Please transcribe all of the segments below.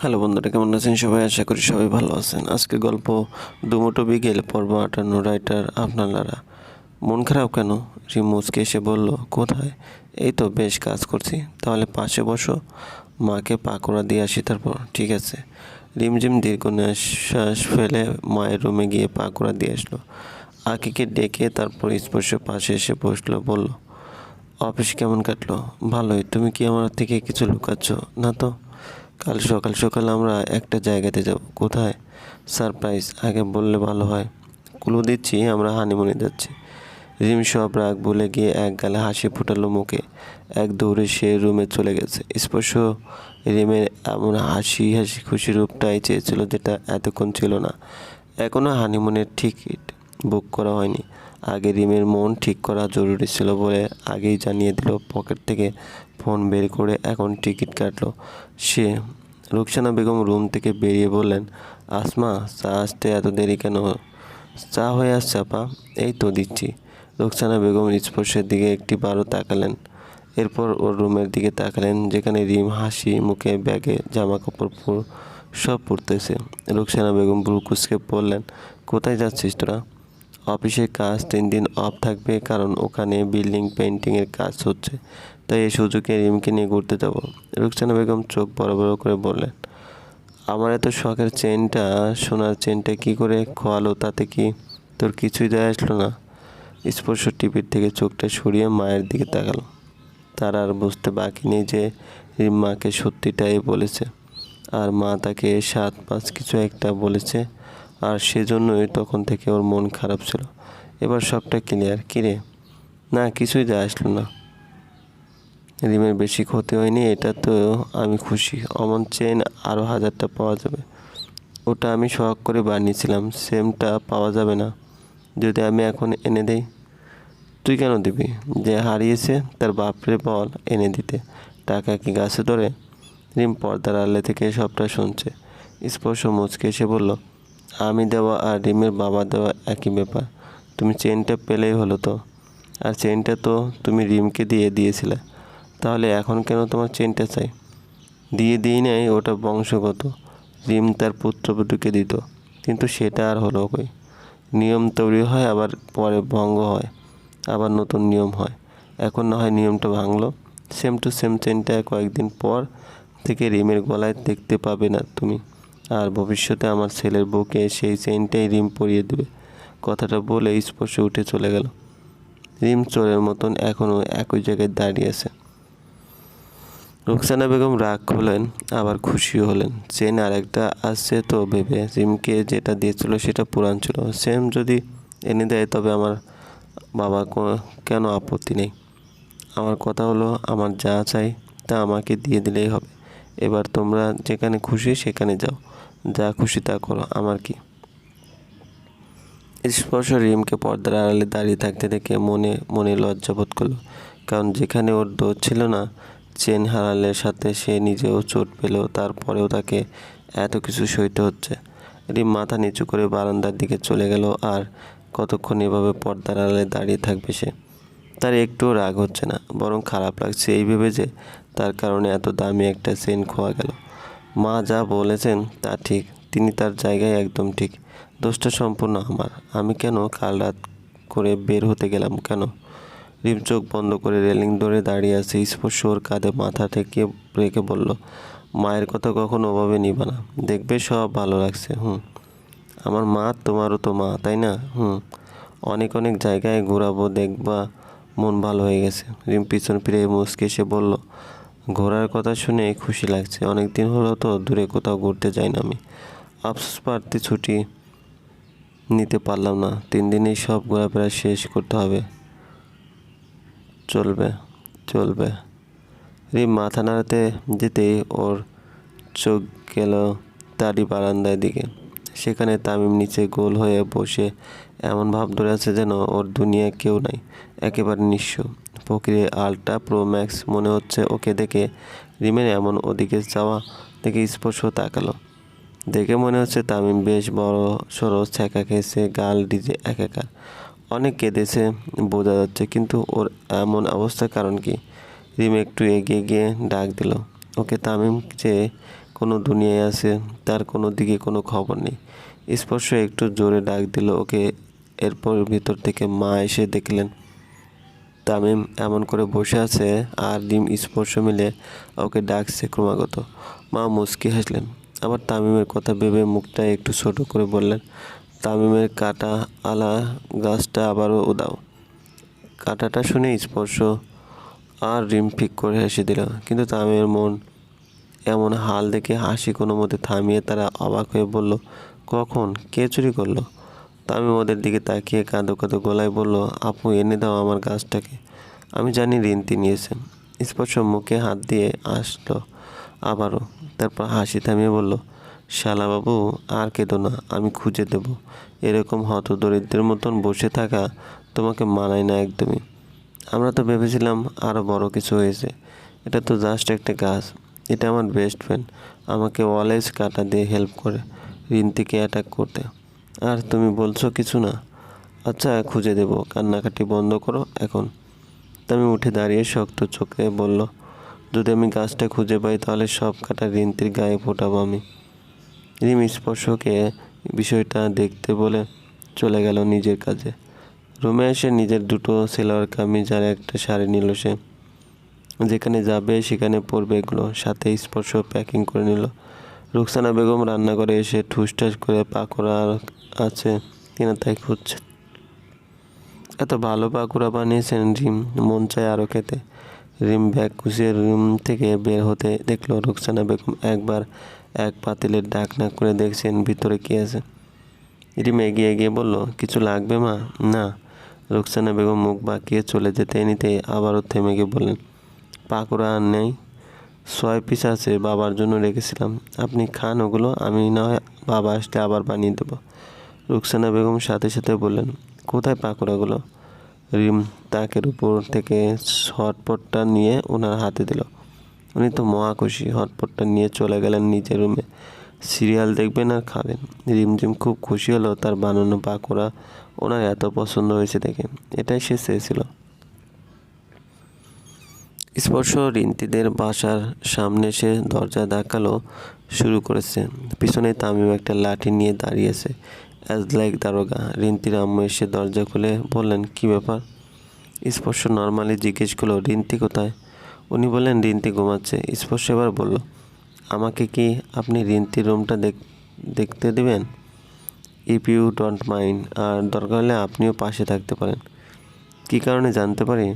Hello বন্ধুরা, কেমন আছেন সবাই? আশা করি সবাই ভালো আছেন। আজকে গল্প দুমুটো বিকেল, পর্ব আটান্ন, রাইটার আপনারা মন খারাপ কেন? রিমুজকে এসে বলল, কোথায়? এই তো, বেশ, কাজ করছি। তাহলে পাশে বসো। মাকে পাকোড়া দিয়ে আসি তারপর, ঠিক আছে? রিমঝিম দীর্ঘ নিঃশ্বাস ফেলে মায়ের রুমে গিয়ে পাকোড়া দিয়ে আসলো। আকিকে ডেকে তারপর স্পর্শ পাশে এসে বসল, বলল, অফিস কেমন কাটলো? ভালোই। তুমি কি আমার থেকে কিছু লুকাচ্ছ, না তো? কাল সকাল সকাল আমরা একটা জায়গাতে যাব। কোথায়? সারপ্রাইজ, আগে বললে ভালো হয়। কুলো দিচ্ছি, আমরা হানিমুনে যাচ্ছি। রিম সব রাগ বলে গিয়ে এক গালে হাসি ফুটালো মুখে। এক দৌড়ে সে রুমে চলে গেছে। স্পর্শ রিমের এমন হাসি হাসি খুশি রূপটাই চেয়েছিল যেটা এতক্ষণ ছিল না। এখনও হানিমুনের টিকিট বুক করা হয়নি। আগে রিমের মন ঠিক করা জরুরি ছিল বলে আগেই জানিয়ে দিল পকেট থেকে ফোন বের করে এখন টিকিট কাটলো। সে রুকসানা বেগম রুম থেকে বেরিয়ে বললেন, আসমা, চা আসতে এত দেরি কেন? চা হয়ে আসছে, আপা। এই তো দিচ্ছি। রুকসানা বেগম স্পর্শের দিকে একটি বারো তাকালেন। এরপর ওর রুমের দিকে তাকালেন, যেখানে রিম, হাসি, মুখে ব্যাগে জামা কাপড় সব পরতেছে। রুকসানা বেগম ব্রুকুসকে বললেন, কোথায় যাচ্ছিস তোরা? অফিসের কাজ তিন দিন অফ থাকবে, কারণ ওখানে বিল্ডিং পেন্টিংয়ের কাজ হচ্ছে। তাই এই সুযোগে রিমকে নিয়ে ঘুরতে যাব। রুকসানা বেগম চোখ বড় বড় করে বললেন, আমার এত শখের চেনটা, সোনার চেনটা কি করে খোয়ালো তাতে কি তোর কিছুই যায় আসলো না? স্পর্শ টিভির থেকে চোখটা সরিয়ে মায়ের দিকে তাকালো। তার আর বুঝতে বাকি নেই যে রিম মাকে সত্যিটাই বলেছে। আর মা তাকে সাত পাঁচ কিছু একটা বলেছে, আর সেজন্যই তখন থেকে ওর মন খারাপ ছিল। এবার সবটা ক্লিয়ার কিরে না, কিছুই যায় আসলো না। রিমের বেশি ক্ষতি হয়নি, এটা তো আমি খুশি। অমন চেন আরও হাজারটা পাওয়া যাবে। ওটা আমি শখ করে বানিয়েছিলাম, সেমটা পাওয়া যাবে না। যদি আমি এখন এনে দেই, তুই কেন দিবি? যে হারিয়েছে তার বাপরে বল এনে দিতে। টাকা কি গাছে ধরে? রিম পর্দার আলে থেকে সবটা শুনছে। স্পর্শ মুচকে এসে বলল, আমি দেওয়া আর রিমের বাবা দেওয়া একই ব্যাপার। তুমি চেনটা পেলেই হলো তো। আর চেনটা তো তুমি রিমকে দিয়ে দিয়েছিলে। তাহলে এখন কেন তোমার চেনটা চাই? দিয়ে দিই নাই, ওটা বংশগত। রিম তার পুত্রবধূকে দিত, কিন্তু সেটা আর হলো কই? নিয়ম তৈরি হয়, আবার পরে ভঙ্গ হয়, আবার নতুন নিয়ম হয়। এখন না হয় নিয়মটা ভাঙলো। সেম টু সেম চেনটা কয়েকদিন পর থেকে রিমের গলায় দেখতে পাবে না তুমি। আর ভবিষ্যতে আমার ছেলের বুকে সেই চেনটাই রিম পরিয়ে দেবে। কথাটা বলে স্পর্শ উঠে চলে গেল। রিম চোরের মতন এখনও একই জায়গায় দাঁড়িয়ে আছে। রুকসানা বেগম রাগ হলেন, আবার খুশিও হলেন। চেন আরেকটা আসছে তো ভেবে জিমকে যেটা দিয়েছিল সেটা পুরান ছিল। সেম যদি এনে দেয়, তবে আমার বাবা কেন আপত্তি নেই? আমার কথা হলো, আমার যা চাই তা আমাকে দিয়ে দিলেই হবে। এবার তোমরা যেখানে খুশি সেখানে যাও। যা খুশি তা করো, আমার কি? স্পর্শ রিমকে পর্দার আড়ালে দাঁড়িয়ে থাকতে দেখে মনে মনে লজ্জা বোধ করল। কারণ যেখানে ওর দোষ ছিল না চেন হারালে সাথে সে নিজেও চোট পেল তারপরেও তাকে এত কিছু সইতে হচ্ছে। রিম মাথা নিচু করে বারান্দার দিকে চলে গেল আর কতক্ষণ এভাবে পর্দার আড়ালে দাঁড়িয়ে থাকবে সে? তার একটুও রাগ হচ্ছে না, বরং খারাপ লাগছে এই ভেবে যে তার কারণে এত দামি একটা চেন খোয়া গেল। মা যা বলেছেন তা ঠিক, তিনি তার জায়গায় একদম ঠিক। দোষটা সম্পূর্ণ আমার, আমি কেন কাল রাত করে বের হতে গেলাম কেন? রিম চোখ বন্ধ করে রেলিং ধরে দাঁড়িয়ে আছে। স্পর্শ ওর কাঁধে মাথা থেকে রেখে বলল, মায়ের কথা কখনো ওভাবে নিবা না। দেখবে সব ভালো লাগছে। হুম। আমার মা তোমারও তো মা, তাই না? হুম। অনেক অনেক জায়গায় ঘোরাবো, দেখবা মন ভালো হয়ে গেছে। রিম পিছন ফিরে মুসকে এসে বলল, ঘোরার কথা শুনে খুশি লাগছে। অনেক দিন হলো তো, দূরে কোথাও ঘুরতে যাই না আমি। আফসোস প্রার্থী ছুটি নিতে পারলাম না। তিন দিনেই সব ঘোরাফেরা শেষ করতে হবে। চলবে চলবে। রিম মাথা নাড়াতে যেতেই ওর চোখ গেল তারই বারান্দার দিকে। সেখানে তামিম নিচে গোল হয়ে বসে এমন ভাব ধরে আছে যেন ওর দুনিয়া কেউ নাই, একেবারে নিঃস্ব। ফকিরের আলট্রা প্রো ম্যাক্স মনে হচ্ছে ওকে দেখে রিমের এমন ওদিকে যাওয়া দেখে স্পর্শ তাকালো। দেখে মনে হচ্ছে তামিম বেশ বড় সড়ো ছ্যাঁকা খেয়েছে, গাল ডিজে একাকার। অনেক কেঁদেছে, বোঝা যাচ্ছে, কিন্তু ওর এমন অবস্থার কারণ কি? রিম একটু এগিয়ে গিয়ে ডাক দিল, ওকে তামিম, যে কোনো দুনিয়ায় আছে, তার কোনো দিকে কোনো খবর নেই। স্পর্শ একটু জোরে ডাক দিল, ওকে এরপর ভিতর থেকে মা এসে দেখলেন। তামিম এমন করে বসে আছে আর ডিম স্পর্শ মিলে ওকে ডাকছে ক্রমাগত। মা মুচকি হাসলেন, আবার তামিমের কথা ভেবে মুখটা একটু ছোট করে বললেন তামিমের কাটা আলা গাছটা আবারও উদাও। কাটাটা শুনে স্পর্শ আর রিম ফিক করে হেসে দিল, কিন্তু তামিমের মন এমন হাল দেখে হাসি কোনো মতে থামিয়ে তারা অবাক হয়ে বলল, কখন? কে চুরি করল? তামিম ওদের দিকে তাকিয়ে কাঁদো কাঁদো গলায় বলল, আপু, এনে দাও আমার গাছটাকে। আমি জানি রিন্তি নিয়েছে স্পর্শ মুখে হাত দিয়ে আসলো আবারও, তারপর হাসি থামিয়ে বলল শালাবাবু আর কেঁদো না, আমি খুঁজে দেব। এরকম হতদরিদ্রের মতন বসে থাকা তোমাকে মানায় না একদমই। আমরা তো ভেবেছিলাম আরও বড় কিছু হয়েছে। এটা তো জাস্ট একটা গাছ এটা আমার বেস্ট ফ্রেন্ড আমাকে অলওয়েজ কাটা দিয়ে হেল্প করে রিন্তিকে অ্যাটাক করতে। আর তুমি বলছো কিছু না। আচ্ছা খুঁজে দেব। কান্নাকাটি বন্ধ করো এখন। আমি উঠে দাঁড়িয়ে শক্ত চোখে বলল, যদি আমি গাছটা খুঁজে পাই তাহলে সব কাটা রিন্তির গায়ে ফোটাবো আমি। রিম স্পর্শকে বিষয়টা দেখতে বলে চলে গেল নিজের কাজে। রুমে এসে নিজের দুটো সেলোয়ার কামিজ আর একটা শাড়ি নিল সে। যেখানে যাবে সেখানে পরবে এগুলো, সাথে স্পর্শ প্যাকিং করে নিল। রুকসানা বেগম রান্নাঘরে এসে ঠুসঠাস করে পাকোড়া আছে কিনা তাই খুঁজছে। এত ভালো পাকোড়া বানিয়েছেন রিম, মন চায় আরও খেতে। রিম ব্যাগ কুচিয়ে রুম থেকে বের হতে দেখল রুকসানা বেগম একবার এক পাতিলের ডাকনা করে দেখছেন ভিতরে কী আছে। রিম এগিয়ে গিয়ে বলল, কিছু লাগবে মা? না। রুকসানা বেগম মুখ বাঁকিয়ে চলে যেতে নিতে আবারও থেমে গিয়ে বললেন, পাকোড়া আর নেই। ছয় পিস আছে, বাবার জন্য রেখেছিলাম। আপনি খান ওগুলো, আমি না হয় বাবা আসলে আবার বানিয়ে দেবো। রুকসানা বেগম সাথে সাথে বললেন, কোথায় পাকোড়াগুলো? রিম তাকের উপর থেকে শটপটটা নিয়ে ওনার হাতে দিল। উনি তো মহা খুশি, হটপটটা নিয়ে চলে গেলেন নিজের রুমে। সিরিয়াল দেখবেন আর খাবেন। রিমঝিম খুব খুশি হলো তার বানানো পাকোড়া। ওনার এত পছন্দ হয়েছে দেখে। এটাই সে চেয়েছিল। স্পর্শ রিন্তিদের বাসার সামনে সে দরজা ধাক্কালো শুরু করেছে। পিছনে তামিম একটা লাঠি নিয়ে দাঁড়িয়েছে অ্যাজ লাইক দারোগা। রিন্তির আম্মু এসে দরজা খুলে বললেন, কি ব্যাপার? স্পর্শ নর্মালি জিজ্ঞেস করল, রিন্তি কোথায়? উনি বললেন, রিন্তি ঘুমাচ্ছে। স্পর্শ এবার বলল, আমাকে কি আপনি রিন্তির রুমটা দেখ, দেখতে দেবেন? ইফ ইউ ডোন্ট মাইন্ড, আর দরকার হলে আপনিও পাশে থাকতে পারেন। কী কারণে জানতে পারি?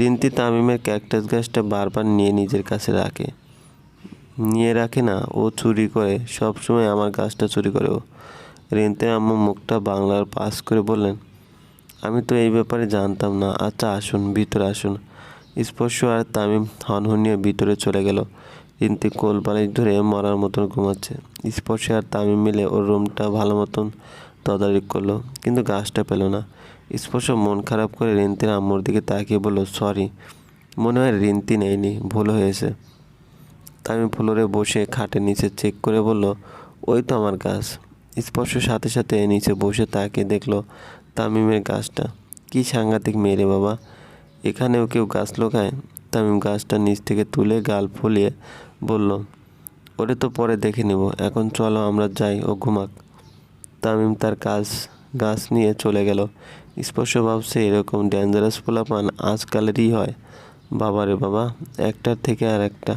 রিন্তি তামিমের ক্যাকটাস গাছটা বারবার নিয়ে নিজের কাছে রাখে। নিয়ে রাখে না, ও চুরি করে সব সময় আমার গাছটা চুরি করে ও। রিন্তে আম্মু মুখটা বাংলার পাস করে বললেন, আমি তো এই ব্যাপারে জানতাম না। আচ্ছা আসুন, ভিতরে আসুন। স্পর্শ আর তামিম হনহনিয়ে ভিতরে চলে গেল। রিন্তি কোল ধরে মরার মতন ঘুমাচ্ছে। স্পর্শ আর তামিম মিলে ওর রুমটা ভালো মতন তদারকি করল, কিন্তু গাছটা পেল না। স্পর্শ মন খারাপ করে রিন্তির আম্মুর দিকে তাকিয়ে বলল, সরি, মনে হয় রিন্তি নেয়নি, ভুল হয়েছে। তামিম ফ্লোরে বসে খাটের নিচে চেক করে বলল, ওই তো আমার গাছ। স্পর্শ সাথে সাথে নিচে বসে তাকিয়ে দেখল তামিমের গাছটা। কি সাংঘাতিক মেরে বাবা। এখানেও কেউ গাছ লোকায় তামিম গাছটা নিচ থেকে তুলে গাল ফুলিয়ে বলল, ওরে তো পরে দেখে নেব, এখন চলো আমরা যাই ও ঘুমাক। তামিম তার কাজ, গাছ নিয়ে চলে গেল। স্পর্শ ভাবছে এরকম ডেঞ্জারাস পোলাপান আজকালেরই হয়। বাবারে বাবা, একটার থেকে আর একটা।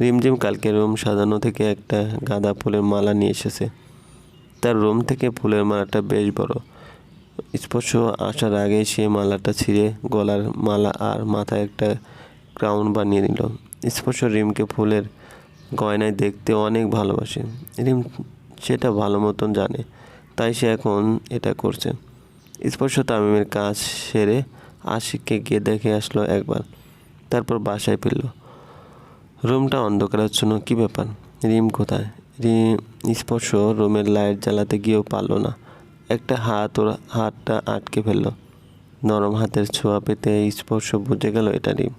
রিমঝিম কালকে রুম সাজানো থেকে একটা গাঁদা ফুলের মালা নিয়ে এসেছে। তার রুম থেকে ফুলের মালাটা বেশ বড়। স্পর্শ আসার আগে সে মালাটা ছিঁড়ে গলার মালা আর মাথায় একটা ক্রাউন বানিয়ে নিল। স্পর্শ রিমকে ফুলের গয়নায় দেখতে অনেক ভালোবাসে। রিম সেটা ভালো মতন জানে, তাই সে এখন এটা করছে। স্পর্শ তামিমের কাজ সেরে আশিককে গিয়ে দেখে আসলো একবার, তারপর বাসায় ফিরল। রুমটা অন্ধকারাচ্ছন্ন কী ব্যাপার? রিম কোথায়? রিম স্পর্শ রুমের লাইট জ্বালাতে গিয়েও পারল না। একটা হাত ওর হাতটা আটকে ফেলল। নরম হাতের ছোঁয়া পেতে স্পর্শ বুঝে গেল এটা রিম।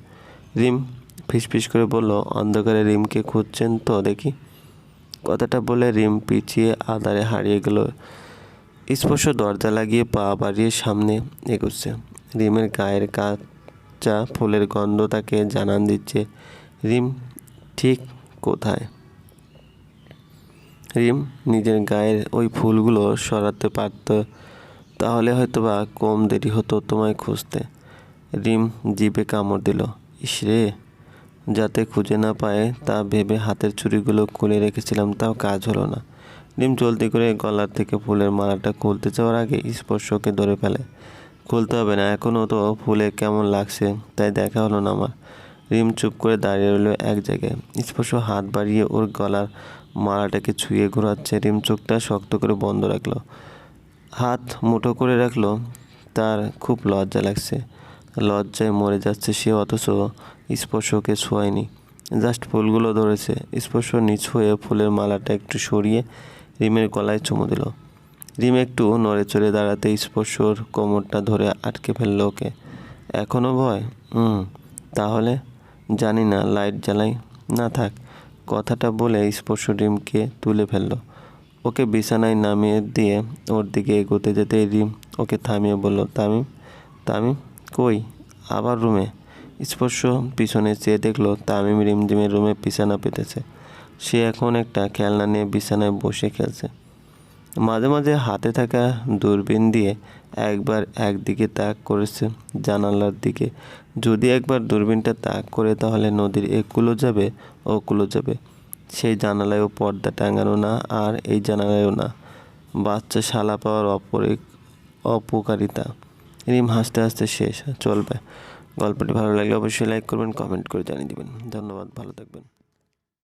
রিম ফিসফিস করে বলল, অন্ধকারে রিমকে খুঁজছেন তো দেখি। কথাটা বলে রিম পিছিয়ে আধারে হারিয়ে গেল। স্পর্শ দরজা লাগিয়ে পা বাড়িয়ে সামনে এগোচ্ছে। রিমের গায়ের কাঁচা ফুলের গন্ধ তাকে জানান দিচ্ছে, রিম, ঠিক কোথায়? রিম নিজের গায়ের ওই ফুলগুলো সরাতে পারত, তাহলে হয়তো বা কম দেরি হতো তোমায় খুঁজতে। রিম জিভে কামড় দিল। ইসরে যাতে খুঁজে না পায়, তা ভেবে হাতের চুড়িগুলো খুলে রেখেছিলাম, তাও কাজ হলো না। রিম জলদি করে গলার থেকে ফুলের মালাটা খুলতে যাওয়ার আগে স্পর্শকে ধরে ফেলে। খুলতে হবে না এখনও তো ফুলে কেমন লাগছে, তাই দেখা হলো না আমার। রিম চুপ করে দাঁড়িয়ে রইল এক জায়গায়। স্পর্শ হাত বাড়িয়ে ওর গলার মালাটাকে ছুঁয়ে ঘোরাচ্ছে। রিম চোখটা শক্ত করে বন্ধ রাখল। হাত মুঠো করে রাখল। তার খুব লজ্জা লাগছে। লজ্জায় মরে যাচ্ছে সে, অথচ স্পর্শকে ছোঁয়নি জাস্ট ফুলগুলো ধরেছে। স্পর্শ নিচ হয়ে ফুলের মালাটা একটু সরিয়ে রিমের গলায় চুমু দিল। রিম একটু নড়ে চড়ে দাঁড়াতে স্পর্শর কোমরটা ধরে আটকে ফেলল ওকে। এখনও ভয়? হুম তাহলে? জানি না, লাইট জ্বালাই। না থাক। কথাটা বলে স্পর্শ রিমকে তুলে ফেলল। ওকে বিছানায় নামিয়ে দিয়ে ওর দিকে এগোতে যেতে রিম ওকে থামিয়ে বলল, তামিম তামিম, কই? আবার রুমে? স্পর্শ পিছনে চেয়ে দেখল, তামিম রিমঝিমের রুমে বিছানা পেতেছে। সে এখন একটা খেলনা নিয়ে বিছানায় বসে খেলছে। মাঝে মাঝে হাতে থাকা দূরবীন দিয়ে একবার একদিকে তাক করেছে জানালার দিকে। যদি একবার দূরবীনটা তাক করে তাহলে নদীর একুলো যাবে, ও কুলো যাবে। সেই জানালায়ও পর্দা টাঙানো না, আর এই জানালায়ও না। বাচ্চা শালা পাওয়ার অপরে, অপকারিতা। রিম হাসতে হাসতে শেষ, চলবে। গল্পটি ভালো লাগলে অবশ্যই লাইক করবেন, কমেন্ট করে জানিয়ে দেবেন। ধন্যবাদ, ভালো থাকবেন।